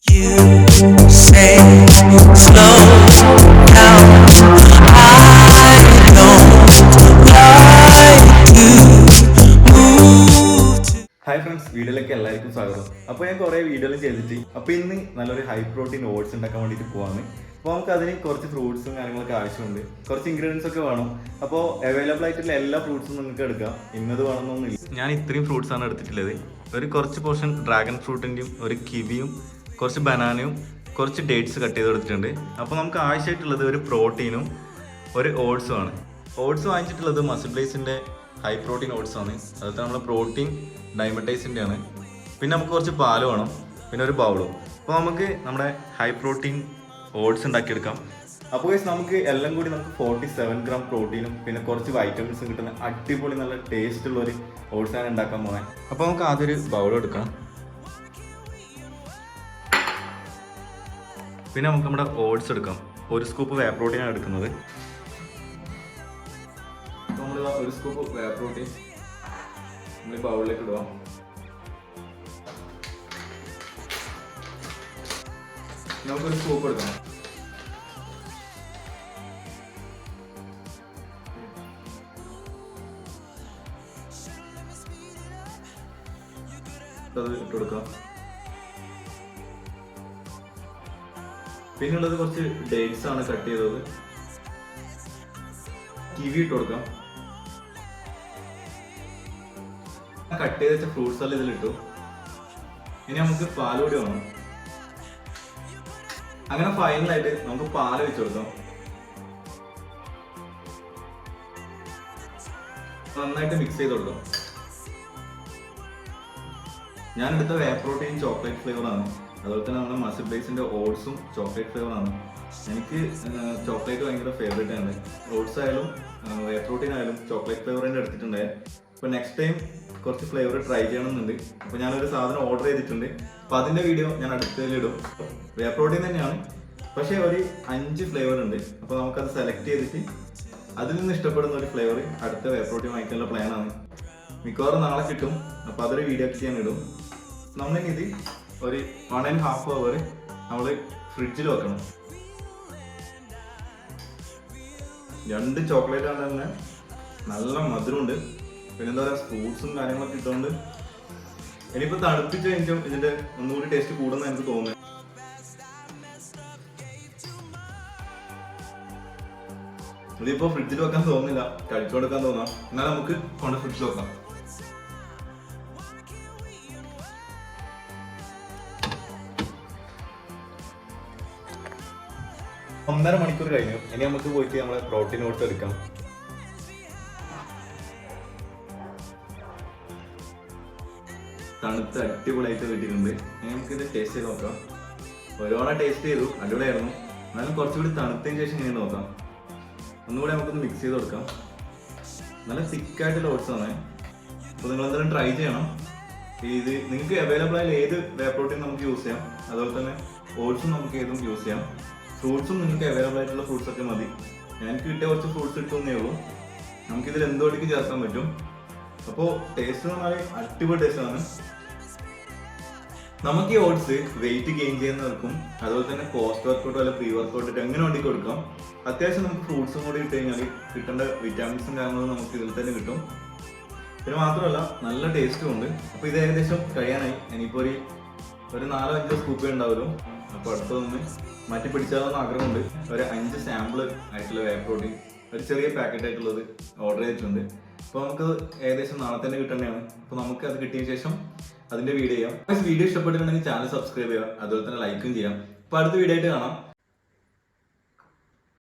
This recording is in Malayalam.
ഹായ് ഫ്രണ്ട്സ് വീഡിയോയിലേക്ക് എല്ലാവർക്കും സ്വാഗതം. അപ്പോൾ ഞാൻ കുറേ വീഡിയോകൾ ചെയ്തിട്ട് അപ്പോൾ ഇന്ന് നല്ലൊരു ഹൈ പ്രോട്ടീൻ ഓട്സ് ഉണ്ടാക്കാൻ വേണ്ടിയിട്ട് പോവാണ്. അപ്പോൾ നമുക്ക് അതിന് കുറച്ച് ഫ്രൂട്ട്സും കാര്യങ്ങളൊക്കെ ആവശ്യമുണ്ട്. കുറച്ച് ഇൻഗ്രീഡിയൻസ് ഒക്കെ വേണം. അപ്പോൾ അവൈലബിൾ ആയിട്ടുള്ള എല്ലാ ഫ്രൂട്ട്സും നിങ്ങൾക്ക് എടുക്കാം. ഇന്നത് വേണമെന്നൊന്നുമില്ല. ഞാൻ ഇത്രയും ഫ്രൂട്ട്സ് ആണ് എടുത്തിട്ടുള്ളത്. ഒരു കുറച്ച് പോർഷൻ ഡ്രാഗൺ ഫ്രൂട്ടിന്റെയും ഒരു കിവിയും കുറച്ച് ബനാനയും കുറച്ച് ഡേറ്റ്സ് കട്ട് ചെയ്ത് കൊടുത്തിട്ടുണ്ട്. അപ്പോൾ നമുക്ക് ആവശ്യമായിട്ടുള്ളത് ഒരു പ്രോട്ടീനും ഒരു ഓട്സും ആണ്. ഓട്സ് വാങ്ങിച്ചിട്ടുള്ളത് മസിൽ ഹൈ പ്രോട്ടീൻ ഓട്സ് ആണ്. അതുപോലെ നമ്മുടെ പ്രോട്ടീൻ ഡയമറ്റൈസിന്റെ ആണ്. പിന്നെ നമുക്ക് കുറച്ച് പാൽ വേണം. പിന്നെ ഒരു ബൗളും. അപ്പോൾ നമുക്ക് നമ്മുടെ ഹൈ പ്രോട്ടീൻ ഓട്സ് ഉണ്ടാക്കിയെടുക്കാം. അപ്പോൾ നമുക്ക് എല്ലാം കൂടി നമുക്ക് ഫോർട്ടി സെവൻ ഗ്രാം പ്രോട്ടീനും പിന്നെ കുറച്ച് വൈറ്റമിൻസും കിട്ടുന്ന അടിപൊളി നല്ല ടേസ്റ്റ് ഉള്ള ഒരു ഓട്സ് ആണ് ഉണ്ടാക്കാൻ പോകാൻ അപ്പോൾ നമുക്ക് ആദ്യം ഒരു ബൗൾ എടുക്കാം പിന്നെ നമുക്ക് നമ്മുടെ ഓട്സ് എടുക്കാം. ഒരു സ്കൂപ്പ് വേ പ്രോട്ടീൻ ആണ് എടുക്കുന്നത്. നമ്മൾ ഒരു സ്കൂപ്പ് വേ പ്രോട്ടീൻ നമ്മൾ ബൗളിലേക്ക് ഇടുക നമുക്കൊരു സ്കൂപ്പ് എടുക്കണം അത് ഇട്ട് കൊടുക്കാം. പിന്നുള്ളത് കുറച്ച് ഡേറ്റ്സ് ആണ് കട്ട് ചെയ്തത്. കിവി ഇട്ട് കൊടുക്കാം. കട്ട് ചെയ്ത് വെച്ച ഫ്രൂട്ട്സ് എല്ലാം ഇതിലിട്ടു ഇനി നമുക്ക് പാൽ കൂടി വേണം അങ്ങനെ ഫൈനലായിട്ട് നമുക്ക് പാൽ വെച്ച് കൊടുക്കാം. നന്നായിട്ട് മിക്സ് ചെയ്ത് കൊടുക്കാം. ഞാൻ എടുത്ത വേ പ്രോട്ടീൻ ചോക്ലേറ്റ് ഫ്ലേവർ ആണ്. അതുപോലെ തന്നെ നമ്മുടെ മസിൽ ബേസിന്റെ ഓട്സും ചോക്ലേറ്റ് ഫ്ലേവറാണ് എനിക്ക് ചോക്ലേറ്റ് ഭയങ്കര ഫേവറേറ്റ് ആണ്. ഓട്സ് ആയാലും വേ പ്രോട്ടീൻ ആയാലും ചോക്ലേറ്റ് ഫ്ലേവർ തന്നെ എടുത്തിട്ടുണ്ടായി. അപ്പൊ നെക്സ്റ്റ് ടൈം കുറച്ച് ഫ്ലേവർ ട്രൈ ചെയ്യണമെന്നുണ്ട്. അപ്പൊ ഞാനൊരു സാധനം ഓർഡർ ചെയ്തിട്ടുണ്ട്. അപ്പൊ അതിന്റെ വീഡിയോ ഞാൻ അടുത്തതിലിടും വേ പ്രോട്ടീൻ തന്നെയാണ്. പക്ഷേ ഒരു അഞ്ച് ഫ്ലേവർ ഉണ്ട്. അപ്പൊ നമുക്കത് സെലക്ട് ചെയ്തിട്ട് അതിൽ നിന്ന് ഇഷ്ടപ്പെടുന്ന ഒരു ഫ്ലേവർ അടുത്ത വേ പ്രോട്ടീൻ വാങ്ങിക്കാനുള്ള പ്ലാനാണ് മിക്കവാറും നാളെ കിട്ടും. അപ്പൊ അതൊരു വീഡിയോ ഞാൻ ഇടും. നമ്മളിനി ഇത് ഒരു വൺ ആൻഡ് ഹാഫ് അവർ നമ്മൾ ഫ്രിഡ്ജിൽ വെക്കണം. രണ്ട് ചോക്ലേറ്റ് ആണ് തന്നെ. നല്ല മധുരമുണ്ട്. പിന്നെ എന്താ പറയുക ഫ്രൂട്ട്സും കാര്യങ്ങളൊക്കെ ഇട്ടുകൊണ്ട് ഇനിയിപ്പോ തണുപ്പിച്ച് കഴിഞ്ഞാൽ ഇതിന്റെ ഒന്നുകൂടി ടേസ്റ്റ് കൂടുന്ന എനിക്ക് തോന്നുന്നത് ഇതിപ്പോ ഫ്രിഡ്ജിൽ വെക്കാൻ തോന്നുന്നില്ല. കഴിച്ചു കൊടുക്കാൻ തോന്നാം. എന്നാൽ നമുക്ക് കൊണ്ട് ഫ്രിഡ്ജിൽ വെക്കാം. ഒന്നര മണിക്കൂർ കഴിഞ്ഞു. ഇനി നമുക്ക് പോയിട്ട് നമ്മളെ പ്രോട്ടീൻ ഓട്സ് എടുക്കാം. തണുത്ത് അടിപൊളിയായിട്ട് കിട്ടിയിട്ടുണ്ട്. ഇനി നമുക്ക് ഇത് ടേസ്റ്റ് ചെയ്ത് നോക്കാം. ഒരുപാട് ടേസ്റ്റ് ചെയ്തു. അടിപൊളിയായിരുന്നു. എന്നാലും കുറച്ചുകൂടി തണുത്തതിന് ശേഷം ഇങ്ങനെ നോക്കാം. ഒന്നുകൂടി നമുക്കൊന്ന് മിക്സ് ചെയ്ത് കൊടുക്കാം. നല്ല തിക്കായിട്ടുള്ള ഓട്സ് ആണ്. അപ്പോൾ നിങ്ങൾ എന്തായാലും ട്രൈ ചെയ്യണം. ഇത് നിങ്ങൾക്ക് അവൈലബിൾ ആയ ഏത് വേ പ്രോട്ടീൻ നമുക്ക് യൂസ് ചെയ്യാം. അതുപോലെ തന്നെ ഓട്സും നമുക്ക് ഏതും യൂസ് ചെയ്യാം. ഫ്രൂട്ട്സും നിങ്ങൾക്ക് അവൈലബിൾ ആയിട്ടുള്ള ഫ്രൂട്ട്സ് ഒക്കെ മതി. എനിക്ക് കിട്ടിയ കുറച്ച് ഫ്രൂട്ട്സ് കിട്ടുന്നേ ഉള്ളൂ. നമുക്കിതിൽ എന്തോടിക്ക് ചേർക്കാൻ പറ്റും. അപ്പോൾ ടേസ്റ്റ് എന്ന് പറഞ്ഞാൽ അടിപൊളി ടേസ്റ്റ് ആണ്. നമുക്ക് ഈ ഓട്സ് വെയിറ്റ് ഗെയിൻ ചെയ്യുന്നവർക്കും അതുപോലെ തന്നെ പോസ്റ്റ് വർക്കൗട്ടോ അല്ല പ്രീ വർക്കൗട്ട് എങ്ങനെ വേണ്ടി കൊടുക്കാം. അത്യാവശ്യം നമുക്ക് ഫ്രൂട്ട്സും കൂടി ഇട്ട് കഴിഞ്ഞാൽ കിട്ടേണ്ട വിറ്റാമിൻസും കാര്യങ്ങളും നമുക്ക് ഇതിൽ തന്നെ കിട്ടും. പിന്നെ മാത്രമല്ല നല്ല ടേസ്റ്റും ഉണ്ട്. അപ്പോൾ ഇത് ഏകദേശം കഴിയാനായി. ഇനിയിപ്പോൾ ഒരു ഒരു നാലോ അഞ്ചോ സ്കൂപ്പേ ഉണ്ടാവുമല്ലോ. അപ്പോൾ അടുത്തൊന്ന് മാറ്റി പിടിച്ചാലെന്ന് ആഗ്രഹമുണ്ട്. ഒരു അഞ്ച് സാമ്പിൾ ആയിട്ടുള്ള വേ പ്രോട്ടീൻ ഒരു ചെറിയ പാക്കറ്റ് ആയിട്ടുള്ളത് ഓർഡർ ചെയ്തിട്ടുണ്ട്. അപ്പോൾ നമുക്ക് ഏകദേശം നാളെ തന്നെ കിട്ടേണ്ടതാണ് അപ്പോൾ നമുക്ക് അത് കിട്ടിയ ശേഷം അതിന്റെ വീഡിയോ ചെയ്യാം. വീഡിയോ ഇഷ്ടപ്പെട്ടിട്ടുണ്ടെങ്കിൽ ചാനൽ സബ്സ്ക്രൈബ് ചെയ്യാം അതുപോലെ തന്നെ ലൈക്കും ചെയ്യാം. അപ്പോൾ അടുത്ത വീഡിയോ ആയിട്ട് കാണാം.